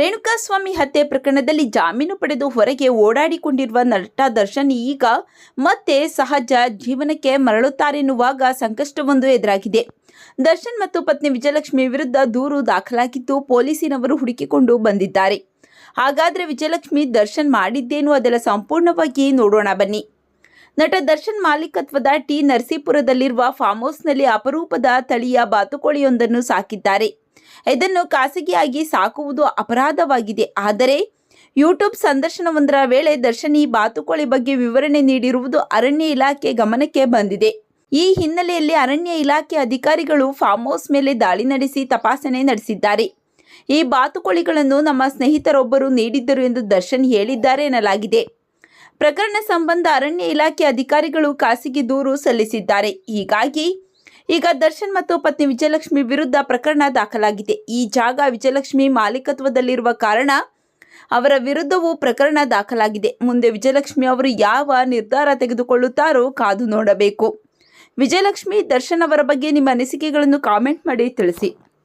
ರೇಣುಕಾಸ್ವಾಮಿ ಹತ್ಯೆ ಪ್ರಕರಣದಲ್ಲಿ ಜಾಮೀನು ಪಡೆದು ಹೊರಗೆ ಓಡಾಡಿಕೊಂಡಿರುವ ನಟ ದರ್ಶನ್ ಈಗ ಮತ್ತೆ ಸಹಜ ಜೀವನಕ್ಕೆ ಮರಳುತ್ತಾರೆನ್ನುವಾಗ ಸಂಕಷ್ಟವೊಂದು ಎದುರಾಗಿದೆ. ದರ್ಶನ್ ಮತ್ತು ಪತ್ನಿ ವಿಜಯಲಕ್ಷ್ಮಿ ವಿರುದ್ಧ ದೂರು ದಾಖಲಾಗಿದ್ದು ಪೊಲೀಸಿನವರು ಹುಡುಕಿಕೊಂಡು ಬಂದಿದ್ದಾರೆ. ಹಾಗಾದ್ರೆ ವಿಜಯಲಕ್ಷ್ಮಿ ದರ್ಶನ್ ಮಾಡಿದ್ದೇನು ಅದೆಲ್ಲ ಸಂಪೂರ್ಣವಾಗಿ ನೋಡೋಣ ಬನ್ನಿ. ನಟ ದರ್ಶನ್ ಮಾಲೀಕತ್ವದ ಟಿ ನರಸೀಪುರದಲ್ಲಿರುವ ಫಾರ್ಮ್ ಹೌಸ್ನಲ್ಲಿ ಅಪರೂಪದ ತಳಿಯ ಬಾತುಕೋಳಿಯೊಂದನ್ನು ಸಾಕಿದ್ದಾರೆ. ಇದನ್ನು ಖಾಸಗಿಯಾಗಿ ಸಾಕುವುದು ಅಪರಾಧವಾಗಿದೆ. ಆದರೆ ಯೂಟ್ಯೂಬ್ ಸಂದರ್ಶನವೊಂದರ ವೇಳೆ ದರ್ಶನಿ ಬಾತುಕೋಳಿ ಬಗ್ಗೆ ವಿವರಣೆ ನೀಡಿರುವುದು ಅರಣ್ಯ ಇಲಾಖೆ ಗಮನಕ್ಕೆ ಬಂದಿದೆ. ಈ ಹಿನ್ನೆಲೆಯಲ್ಲಿ ಅರಣ್ಯ ಇಲಾಖೆ ಅಧಿಕಾರಿಗಳು ಫಾರ್ಮ್ ಹೌಸ್ ಮೇಲೆ ದಾಳಿ ನಡೆಸಿ ತಪಾಸಣೆ ನಡೆಸಿದ್ದಾರೆ. ಈ ಬಾತುಕೋಳಿಗಳನ್ನು ನಮ್ಮ ಸ್ನೇಹಿತರೊಬ್ಬರು ನೀಡಿದ್ದರು ಎಂದು ದರ್ಶನ್ ಹೇಳಿದ್ದಾರೆ ಎನ್ನಲಾಗಿದೆ. ಪ್ರಕರಣ ಸಂಬಂಧ ಅರಣ್ಯ ಇಲಾಖೆ ಅಧಿಕಾರಿಗಳು ಖಾಸಗಿ ದೂರು ಸಲ್ಲಿಸಿದ್ದಾರೆ. ಹೀಗಾಗಿ ಈಗ ದರ್ಶನ್ ಮತ್ತು ಪತ್ನಿ ವಿಜಯಲಕ್ಷ್ಮಿ ವಿರುದ್ಧ ಪ್ರಕರಣ ದಾಖಲಾಗಿದೆ. ಈ ಜಾಗ ವಿಜಯಲಕ್ಷ್ಮಿ ಮಾಲೀಕತ್ವದಲ್ಲಿರುವ ಕಾರಣ ಅವರ ವಿರುದ್ಧವೂ ಪ್ರಕರಣ ದಾಖಲಾಗಿದೆ. ಮುಂದೆ ವಿಜಯಲಕ್ಷ್ಮಿ ಅವರು ಯಾವ ನಿರ್ಧಾರ ತೆಗೆದುಕೊಳ್ಳುತ್ತಾರೋ ಕಾದು ನೋಡಬೇಕು. ವಿಜಯಲಕ್ಷ್ಮಿ ದರ್ಶನ್ ಅವರ ಬಗ್ಗೆ ನಿಮ್ಮ ಅನಿಸಿಕೆಗಳನ್ನು ಕಾಮೆಂಟ್ ಮಾಡಿ ತಿಳಿಸಿ.